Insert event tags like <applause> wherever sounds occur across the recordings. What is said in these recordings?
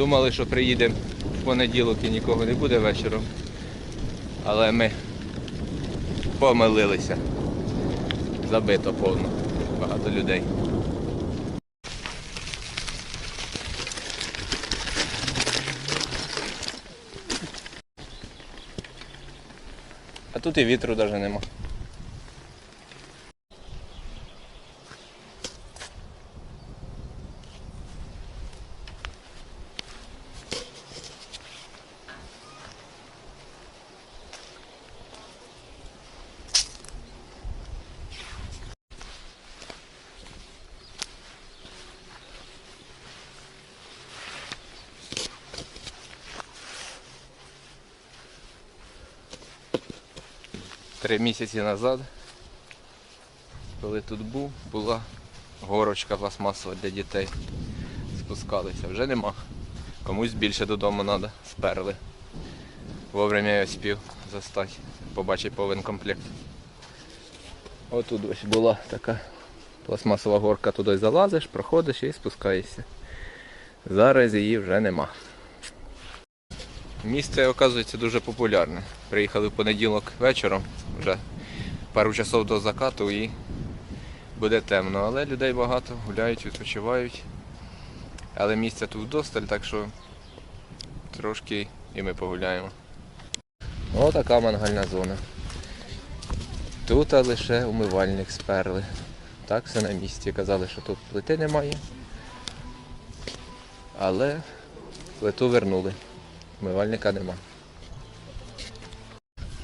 Думали, що приїдемо в понеділок і нікого не буде вечором. Але ми помилилися. Забито повно. Багато людей. А тут і вітру навіть нема. Три місяці назад, коли тут був, була горочка пластмасова для дітей. Спускалися. Вже нема. Комусь більше додому треба. Сперли. Вовремя я спів застати. Побачить повен комплект. Отут ось була така пластмасова горка, туди залазиш, проходиш і спускаєшся. Зараз її вже нема. Місце, оказується, дуже популярне. Приїхали в понеділок вечором, вже пару часов до закату і буде темно. Але людей багато, гуляють, відпочивають. Але місця тут вдосталь, так що трошки і ми погуляємо. Ось така мангальна зона. Тут лише умивальник сперли. Так все на місці. Казали, що тут плити немає. Але плиту вернули. Умивальника нема.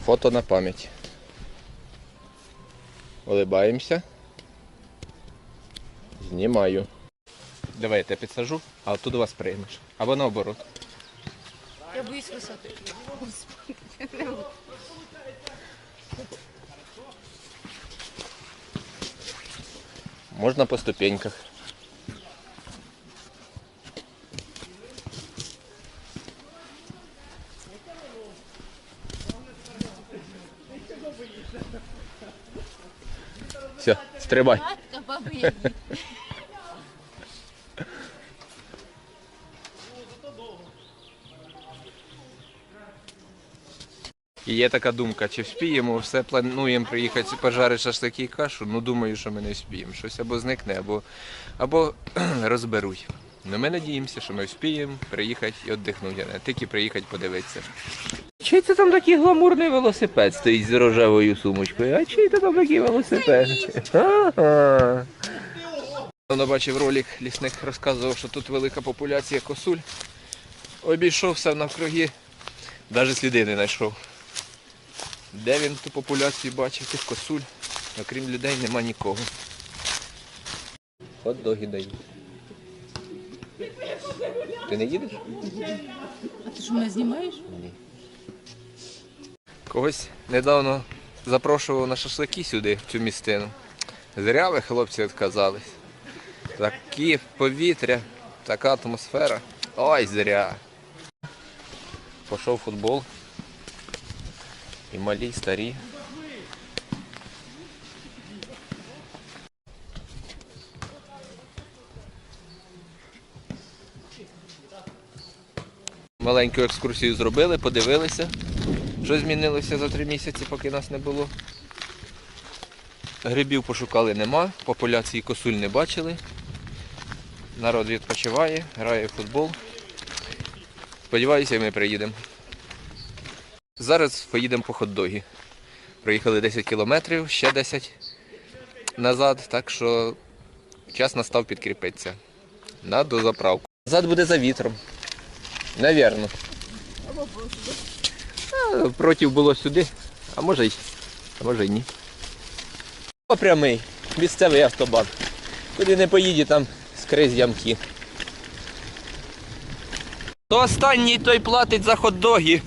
Фото на пам'ять. Улибаємося. Знімаю. Давай я тебе підсажу, а оттуда вас приймеш. Або наоборот. Я боюсь висоти. Можна по ступеньках. Все, стрибай. І є така думка, чи вспіємо, все плануємо приїхати пожарити шашлики і кашу, ну думаю, що ми не вспіємо. Щось або зникне, або, або <clears throat> розберуть. Ну ми надіємося, що ми вспіємо приїхати і віддихнути, а не тільки приїхати подивитися. Чий це там такий гламурний велосипед стоїть з рожевою сумочкою? А чий це там такий велосипед? Ага. Давно бачив ролик, лісник розказував, що тут велика популяція косуль. Обійшовся навкруги, навіть сліди не знайшов. Де він ту популяцію бачив, тих косуль. Окрім людей нема нікого. От доги дають. Ти не їдеш? А ти що мене знімаєш? Ні. Когось недавно запрошував на шашлики сюди, в цю містину. Зря ви, хлопці, відказались. Такі повітря, така атмосфера. Ой, зря. Пішов футбол. І малі, і старі. Маленьку екскурсію зробили, подивилися, що змінилося за три місяці, поки нас не було. Грибів пошукали нема, популяції косуль не бачили. Народ відпочиває, грає в футбол. Сподіваюся, ми приїдемо. Зараз поїдемо по хот-догі. Проїхали 10 кілометрів, ще 10 назад, так що час настав підкріпитися. На дозаправку. Назад буде за вітром. Навірно. А, було сюди, а може й, а може й ні. Прямий, місцевий автобан. Куди не поїде, там скрізь ямки. То останній той платить за хот-доги.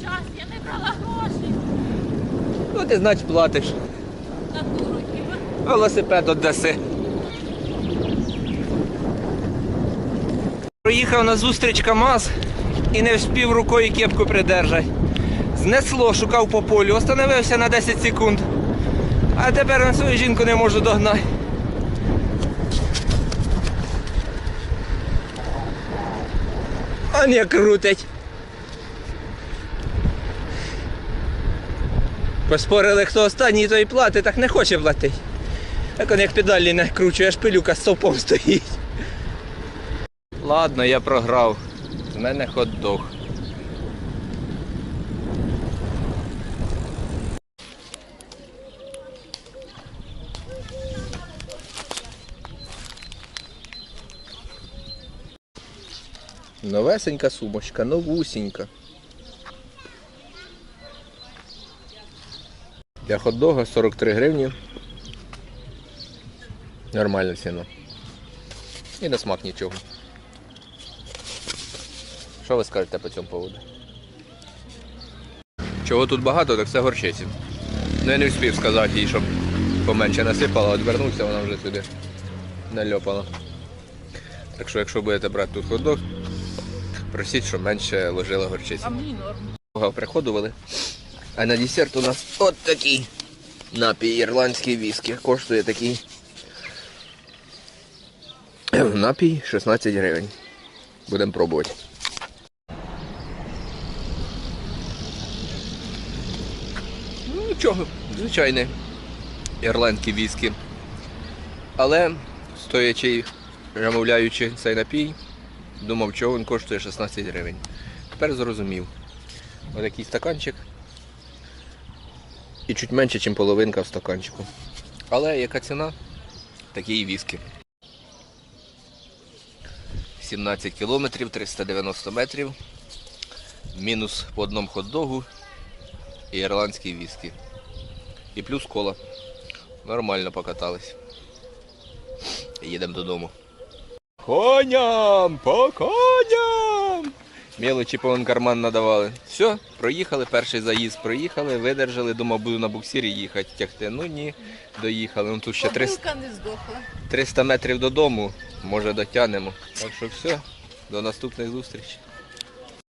Щас, я не брала гроші. Ну ти значить платиш. На дуру хіба. Велосипед отдаси. Проїхав на зустріч КАМАЗ і не вспів рукою кепку придержати. Знесло, шукав по полю, остановився на 10 секунд. А тепер на свою жінку не можу догнати. А не крутить. Поспорили, хто останній, той платить, так не хоче платити. Так он як педалі не кручує, аж пилюка з стовпом стоїть. Ладно, я програв. З мене хот-дог. Новесенька сумочка, новусінька. Для хот-дога 43 гривні. Нормальна ціна. І на смак нічого. Що ви скажете по цьому поводу? Чого тут багато, так це горчиці. Ну я не встиг сказати їй, щоб поменше насипала, відвернувся, вона вже сюди нальопала. Так що якщо будете брати тут хот-дог, просіть, щоб менше ложила горчиці. А мені норм. Приходували. А на десерт у нас от такий напій ірландський віскі. Коштує такий напій 16 гривень. Будемо пробувати. Ну нічого, звичайний ірландський віскі. Але стоячи, замовляючи цей напій, думав, чого він коштує 16 гривень. Тепер зрозумів. Ось такий стаканчик. І чуть менше, ніж половинка в стаканчику. Але яка ціна? Такі і віскі. 17 кілометрів, 390 метрів. Мінус по одному хот-догу і ірландський віскі. І плюс кола. Нормально покатались. Їдемо додому. Коням! По коням! Мелочі повен карман надавали. Все, проїхали, перший заїзд проїхали, видержали, думав, буду на буксирі їхати, тягти. Ну ні, доїхали. Ну тут ще 300, Кобилка не здохла. 300 метрів додому, може дотягнемо. Так що все, до наступних зустрічей.